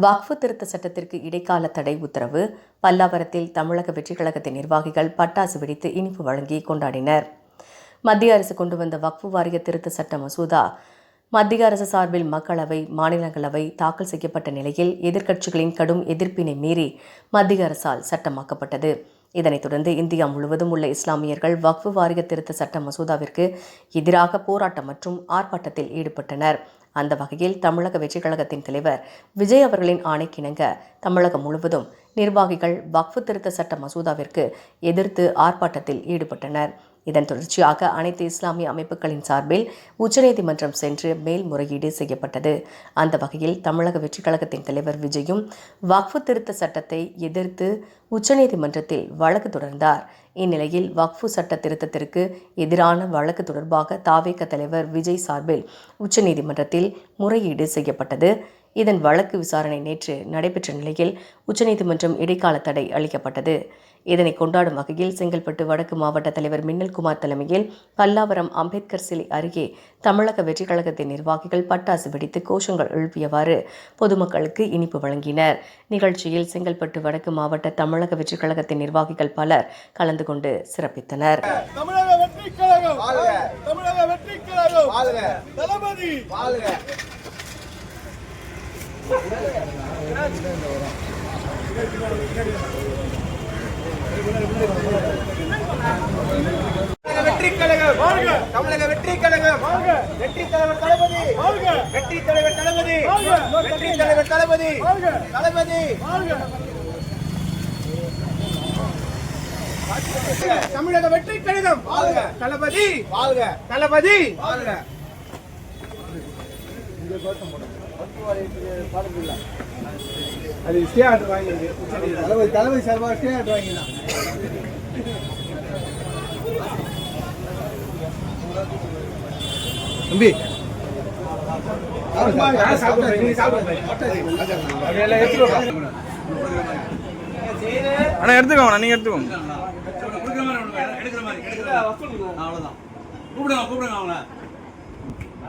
வக்ஃபு திருத்த சட்டத்திற்கு இடைக்கால தடை உத்தரவு. பல்லாவரத்தில் தமிழக வெற்றிக் கழகத்தின் நிர்வாகிகள் பட்டாசு வெடித்து இனிப்பு வழங்கி கொண்டாடினர். மத்திய அரசு கொண்டு வந்த வக்ஃபு வாரிய திருத்த சட்ட மசோதா மத்திய அரசு சார்பில் மக்களவை மாநிலங்களவை தாக்கல் செய்யப்பட்ட நிலையில் எதிர்க்கட்சிகளின் கடும் எதிர்ப்பினை மீறி மத்திய அரசால் சட்டமாக்கப்பட்டது. இதனைத் தொடர்ந்து இந்தியா முழுவதும் உள்ள இஸ்லாமியர்கள் வக்ஃபு வாரிய திருத்த சட்ட மசோதாவிற்கு எதிராக போராட்டம் மற்றும் ஆர்ப்பாட்டத்தில் ஈடுபட்டனர். அந்த வகையில் தமிழக வெற்றிக் கழகத்தின் தலைவர் விஜய் அவர்களின் ஆணைக்கிணங்க தமிழகம் முழுவதும் நிர்வாகிகள் வக்ஃபு திருத்த சட்ட மசோதாவிற்கு எதிர்த்து ஆர்ப்பாட்டத்தில் ஈடுபட்டனர். இதன் தொடர்ச்சியாக அனைத்து இஸ்லாமிய அமைப்புகளின் சார்பில் உச்சநீதிமன்றம் சென்று மேல்முறையீடு செய்யப்பட்டது. அந்த வகையில் தமிழக வெற்றிக் கழகத்தின் தலைவர் விஜயும் வக்ஃபு திருத்த சட்டத்தை எதிர்த்து உச்சநீதிமன்றத்தில் வழக்கு தொடர்ந்தார். இந்நிலையில் வக்ஃபு சட்ட திருத்தத்திற்கு எதிரான வழக்கு தொடர்பாக தாவேக தலைவர் விஜய் சார்பில் உச்சநீதிமன்றத்தில் முறையீடு செய்யப்பட்டது. இதன் வழக்கு விசாரணை நேற்று நடைபெற்ற நிலையில் உச்சநீதிமன்றம் இடைக்கால தடை அளிக்கப்பட்டது. இதனை கொண்டாடும் வகையில் செங்கல்பட்டு வடக்கு மாவட்ட தலைவர் மின்னல்குமார் தலைமையில் பல்லாவரம் அம்பேத்கர் சிலை அருகே தமிழக வெற்றிக் கழகத்தின் நிர்வாகிகள் பட்டாசு வெடித்து கோஷங்கள் எழுப்பியவாறு பொதுமக்களுக்கு இனிப்பு வழங்கினர். நிகழ்ச்சியில் செங்கல்பட்டு வடக்கு மாவட்ட தமிழக வெற்றிக் கழகத்தின் நிர்வாகிகள் பலர் கலந்து கொண்டு சிறப்பித்தனர். தமிழக வெற்றி கழகம் தமிழக வெற்றி கழகம் வாழ்க! தமிழக வெற்றி கழகம் வாழ்க! வெற்றி தலைவர் தளபதி வாழ்க! வெற்றி தலைவர் தளபதி வாழ்க! வெற்றி தலைவர் தளபதி வாழ்க! தளபதி வாழ்க! தமிழக வெற்றி கழகம் வாழ்க தளபதி வாழ்க தளபதி வாழ்க அது ஸ்டே ஆர்டர் வாங்கியிருக்கு. தளபதி தளபதி சார்பாக ஸ்டே ஆர்டர் வாங்கினா. தம்பி. அண்ணா எடுத்துக்கோங்க நீங்க எடுத்துக்கோங்க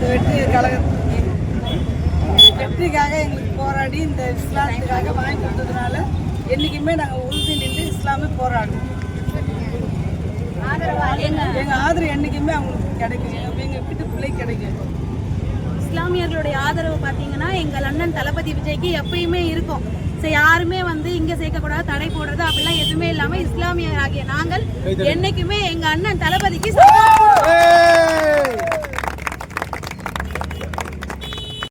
வெற்றி கழகத்தின் வெற்றிக்காக எங்களுக்கு போராடி இந்த இஸ்லாத்துக்காக வாங்கி கொடுத்ததுனால என்றைக்குமே நாங்கள் உறுதி நின்று இஸ்லாமே போராடுவோம் எங்க ஆதரவு என்னைக்குமே அவங்களுக்கு கிடைக்கும். எங்க- எங்க வீட்டு பிள்ளை கிடைக்கும். இஸ்லாமியர்களுடைய ஆதரவு பார்த்தீங்கன்னா எங்கள் அண்ணன் தளபதி விஜய்க்கு எப்பயுமே இருக்கும். சரி யாருமே வந்து இங்க சேர்க்கக்கூடாது தடை போடுறது அப்படிலாம் எதுவுமே இல்லாம இஸ்லாமியர் ஆகிய நாங்கள் என்னைக்குமே எங்க அண்ணன் தளபதிக்கு.